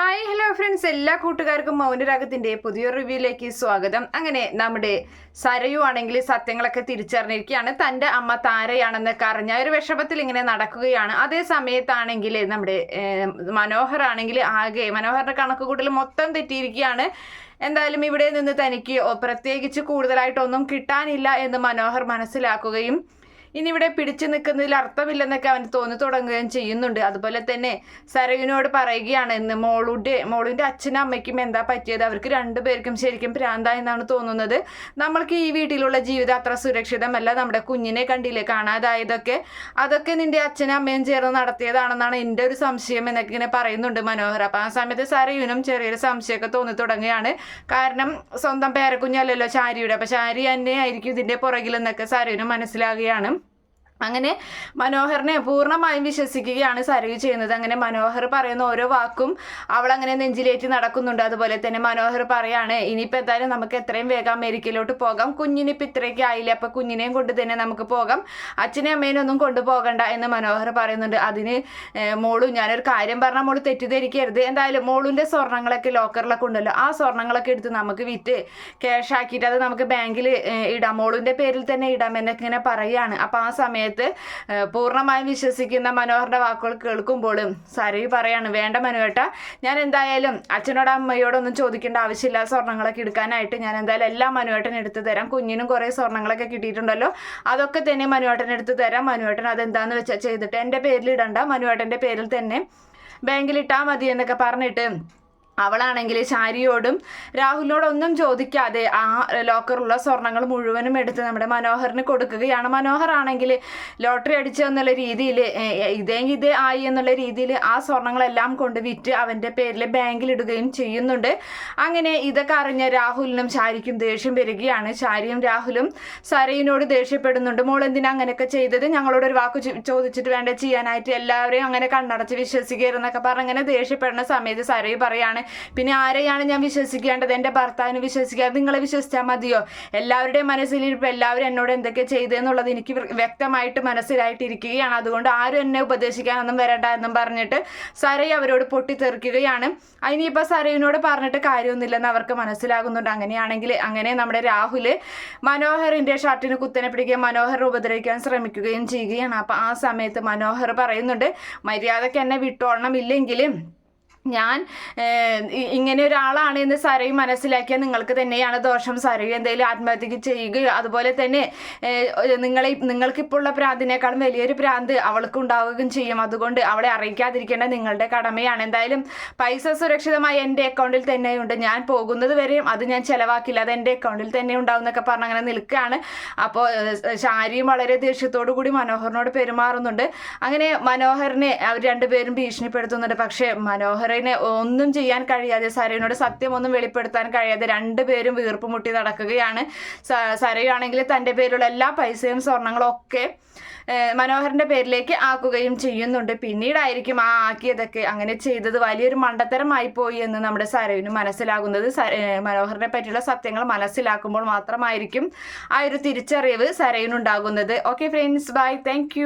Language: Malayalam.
ഹായ് ഹലോ ഫ്രണ്ട്സ് എല്ലാ കൂട്ടുകാർക്കും മൗനരാഗത്തിന്റെ പുതിയൊരു റിവ്യൂയിലേക്ക് സ്വാഗതം. അങ്ങനെ നമ്മുടെ സരയു ആണെങ്കിൽ സത്യങ്ങളൊക്കെ തിരിച്ചറിഞ്ഞിരിക്കുകയാണ്. തന്റെ അമ്മ താരയാണെന്ന് അറിഞ്ഞ ഒരു വിഷമത്തിൽ ഇങ്ങനെ നടക്കുകയാണ്. അതേ സമയത്താണെങ്കിൽ നമ്മുടെ മനോഹർ ആണെങ്കിൽ ആകെ മനോഹറിന്റെ കണക്കുകൂട്ടൽ മൊത്തം തെറ്റിയിരിക്കുകയാണ്. എന്തായാലും ഇവിടെ നിന്ന് തനിക്ക് പ്രത്യേകിച്ച് കൂടുതലായിട്ടൊന്നും കിട്ടാനില്ല എന്ന് മനോഹർ മനസ്സിലാക്കുകയും ഇനി ഇവിടെ പിടിച്ചു നിൽക്കുന്നതിൽ അർത്ഥമില്ലെന്നൊക്കെ അവന് തോന്നി തുടങ്ങുകയും ചെയ്യുന്നുണ്ട്. അതുപോലെ തന്നെ സരയുനോട് പറയുകയാണ് ഇന്ന് മോളുടെ മോളിന്റെ അച്ഛനും അമ്മയ്ക്കും എന്താ പറ്റിയത്? അവർക്ക് രണ്ടുപേർക്കും ശരിക്കും ഭ്രാന്തായി എന്നാണ് തോന്നുന്നത്. നമ്മൾക്ക് ഈ വീട്ടിലുള്ള ജീവിതം അത്ര സുരക്ഷിതമല്ല. നമ്മുടെ കുഞ്ഞിനെ കണ്ടില്ലേ? കാണാതായതൊക്കെ. അതൊക്കെ നിന്റെ അച്ഛനും അമ്മയും ചേർന്ന് നടത്തിയതാണെന്നാണ് എന്റെ ഒരു സംശയം എന്നൊക്കെ ഇങ്ങനെ പറയുന്നുണ്ട് മനോഹർ. അപ്പം ആ സമയത്ത് സരയുവിനും ചെറിയൊരു സംശയമൊക്കെ തോന്നി തുടങ്ങുകയാണ്. കാരണം സ്വന്തം പേരക്കുഞ്ഞല്ലല്ലോ ശാരിയുടെ. അപ്പം ശാരി തന്നെ ആയിരിക്കും ഇതിന്റെ പുറകിലെന്നൊക്കെ സരയുവിനും മനസ്സിലാകുകയാണ്. അങ്ങനെ മനോഹറിനെ പൂർണമായും വിശ്വസിക്കുകയാണ് സരയു ചെയ്യുന്നത്. അങ്ങനെ മനോഹർ പറയുന്ന ഓരോ വാക്കും അവൾ അങ്ങനെ നെഞ്ചിലേറ്റി നടക്കുന്നുണ്ട്. അതുപോലെ തന്നെ മനോഹർ പറയാണ് ഇനിയിപ്പോൾ എന്തായാലും നമുക്ക് എത്രയും വേഗം അമേരിക്കയിലോട്ട് പോകാം. കുഞ്ഞിനിപ്പോൾ ഇത്രയൊക്കെ ആയില്ലേ? അപ്പോൾ കുഞ്ഞിനെയും കൊണ്ട് തന്നെ നമുക്ക് പോകാം. അച്ഛനെയും അമ്മേനെ ഒന്നും കൊണ്ടുപോകണ്ട എന്ന് മനോഹർ പറയുന്നുണ്ട്. അതിന് മോളും മോളു ഞാനൊരു കാര്യം പറഞ്ഞാൽ മോൾ തെറ്റിദ്ധരിക്കരുത്. എന്തായാലും മോളുന്റെ സ്വർണങ്ങളൊക്കെ ലോക്കറിലൊക്കെ ഉണ്ടല്ലോ. ആ സ്വർണങ്ങളൊക്കെ എടുത്ത് നമുക്ക് വിറ്റ് ക്യാഷ് ആക്കിയിട്ട് അത് നമുക്ക് ബാങ്കിൽ ഇടാം. മോളിന്റെ പേരിൽ തന്നെ ഇടാം എന്നൊക്കെ ഇങ്ങനെ പറയുകയാണ് അപ്പോൾ ആ സമയത്ത് ഏഹ്, പൂർണമായും വിശ്വസിക്കുന്ന മനോഹറിന്റെ വാക്കുകൾ കേൾക്കുമ്പോഴും സരവി പറയാണ് വേണ്ട മനുവേട്ട ഞാൻ എന്തായാലും അച്ഛനോട് അമ്മയോടൊന്നും ചോദിക്കേണ്ട ആവശ്യമില്ല. സ്വർണങ്ങളൊക്കെ എടുക്കാനായിട്ട് ഞാൻ എന്തായാലും എല്ലാം മനുവേട്ടൻ എടുത്തു തരാം. കുഞ്ഞിനും കുറേ സ്വർണങ്ങളൊക്കെ കിട്ടിയിട്ടുണ്ടല്ലോ. അതൊക്കെ തന്നെ മനുവേട്ടൻ എടുത്തു തരാം. മനുവേട്ടൻ അതെന്താന്ന് വെച്ചാൽ ചെയ്തിട്ട് എന്റെ പേരിൽ ഇടണ്ട. മനുവേട്ടന്റെ പേരിൽ തന്നെ ബാങ്കിൽ ഇട്ടാൽ മതി എന്നൊക്കെ പറഞ്ഞിട്ട് അവളാണെങ്കിൽ ശാരിയോടും രാഹുലിനോടൊന്നും ചോദിക്കാതെ ആ ലോക്കറുള്ള സ്വർണങ്ങൾ മുഴുവനും എടുത്ത് നമ്മുടെ മനോഹറിന് കൊടുക്കുകയാണ്. മനോഹർ ആണെങ്കിൽ ലോട്ടറി അടിച്ചു എന്നുള്ള രീതിയിൽ ഇതെങ്കിൽ ഇതേ ആയി എന്നുള്ള രീതിയിൽ ആ സ്വർണങ്ങളെല്ലാം കൊണ്ട് വിറ്റ് അവന്റെ പേരിൽ ബാങ്കിൽ ഇടുകയും ചെയ്യുന്നുണ്ട്. അങ്ങനെ ഇതൊക്കെ അറിഞ്ഞ രാഹുലിനും ശാരിക്കും ദേഷ്യം വരികയാണ്. ശാരിയും രാഹുലും സരയിനോട് ദേഷ്യപ്പെടുന്നുണ്ട്. മോൾ എന്തിനാ അങ്ങനെയൊക്കെ ചെയ്തത്? ഞങ്ങളോട് ഒരു വാക്ക് ചോദിച്ചിട്ട് വേണ്ട ചെയ്യാനായിട്ട് എല്ലാവരെയും അങ്ങനെ കണ്ണടച്ച് വിശ്വസിക്കരുതെന്നൊക്കെ പറഞ്ഞ് അങ്ങനെ ദേഷ്യപ്പെടുന്ന സമയത്ത് സരയു പറയാണ് പിന്നെ ആരെയാണ് ഞാൻ വിശ്വസിക്കേണ്ടത്? എന്റെ ഭർത്താവിനെ വിശ്വസിക്കാതെ നിങ്ങളെ വിശ്വസിച്ചാൽ മതിയോ? എല്ലാവരുടെയും മനസ്സിൽ ഇപ്പം എല്ലാവരും എന്നോട് എന്തൊക്കെ ചെയ്തെന്നുള്ളത് എനിക്ക് വ്യ- വ്യക്തമായിട്ട് മനസ്സിലായിട്ടിരിക്കുകയാണ്. അതുകൊണ്ട് ആരും എന്നെ ഉപദേശിക്കാനൊന്നും വരണ്ട എന്നും പറഞ്ഞിട്ട് സരയ് അവരോട് പൊട്ടിത്തെറിക്കുകയാണ്. അതിനിപ്പോൾ സരയിനോട് പറഞ്ഞിട്ട് കാര്യമൊന്നുമില്ലെന്ന് അവർക്ക് മനസ്സിലാകുന്നുണ്ട്. അങ്ങനെയാണെങ്കിൽ അങ്ങനെ നമ്മുടെ രാഹുൽ മനോഹറിന്റെ ഷർട്ടിന് കുത്തനെ പിടിക്കുകയും മനോഹർ ഉപദ്രവിക്കാൻ ശ്രമിക്കുകയും ചെയ്യുകയാണ്. അപ്പോൾ ആ സമയത്ത് മനോഹർ പറയുന്നുണ്ട് മര്യാദയ്ക്ക് എന്നെ വിട്ടോളണം. ഇല്ലെങ്കിലും ഞാൻ ഇങ്ങനെ ഒരാളാണ് എന്ന് സരയും മനസ്സിലാക്കിയാൽ നിങ്ങൾക്ക് തന്നെയാണ് ദോഷം. സരയും എന്തെങ്കിലും ആത്മഹത്യക്ക് ചെയ്യുകയോ അതുപോലെ തന്നെ നിങ്ങളെ നിങ്ങൾക്കിപ്പോൾ ഉള്ള പ്രാന്തിനേക്കാളും വലിയൊരു പ്രാന്ത് അവൾക്ക് ഉണ്ടാവുകയും ചെയ്യും. അതുകൊണ്ട് അവളെ അറിയിക്കാതിരിക്കേണ്ട നിങ്ങളുടെ കടമയാണ്. എന്തായാലും പൈസ സുരക്ഷിതമായി എന്റെ അക്കൗണ്ടിൽ തന്നെയുണ്ട്. ഞാൻ പോകുന്നത് വരെയും അത് ഞാൻ ചിലവാക്കില്ല. അത് എന്റെ അക്കൗണ്ടിൽ തന്നെ ഉണ്ടാവും എന്നൊക്കെ പറഞ്ഞ് അങ്ങനെ നിൽക്കുകയാണ്. അപ്പോൾ ശാരിയും വളരെ ദേഷ്യത്തോടു കൂടി മനോഹറിനോട് പെരുമാറുന്നുണ്ട്. അങ്ങനെ മനോഹറിനെ അവർ രണ്ടുപേരും ഭീഷണിപ്പെടുത്തുന്നുണ്ട്. പക്ഷേ മനോഹറിനെ ഒന്നും ചെയ്യാൻ കഴിയാതെ സരയിനോട് സത്യം ഒന്നും വെളിപ്പെടുത്താൻ കഴിയാതെ രണ്ടുപേരും വീർപ്പ് മുട്ടി നടക്കുകയാണ്. സരയാണെങ്കിൽ തന്റെ പേരിലുള്ള എല്ലാ പൈസയും സ്വർണങ്ങളും ഒക്കെ മനോഹറിന്റെ പേരിലേക്ക് ആക്കുകയും ചെയ്യുന്നുണ്ട്. പിന്നീടായിരിക്കും ആ ആക്കിയതൊക്കെ അങ്ങനെ ചെയ്തത്. വലിയൊരു മണ്ടത്തരമായി പോയി എന്ന് നമ്മുടെ സരവിന് മനസ്സിലാകുന്നത്. മനോഹറിനെ പറ്റിയുള്ള സത്യങ്ങൾ മനസ്സിലാക്കുമ്പോൾ മാത്രമായിരിക്കും ആ ഒരു തിരിച്ചറിവ് സരയിനുണ്ടാകുന്നത് ഓക്കെ ഫ്രണ്ട്സ് ബൈ താങ്ക്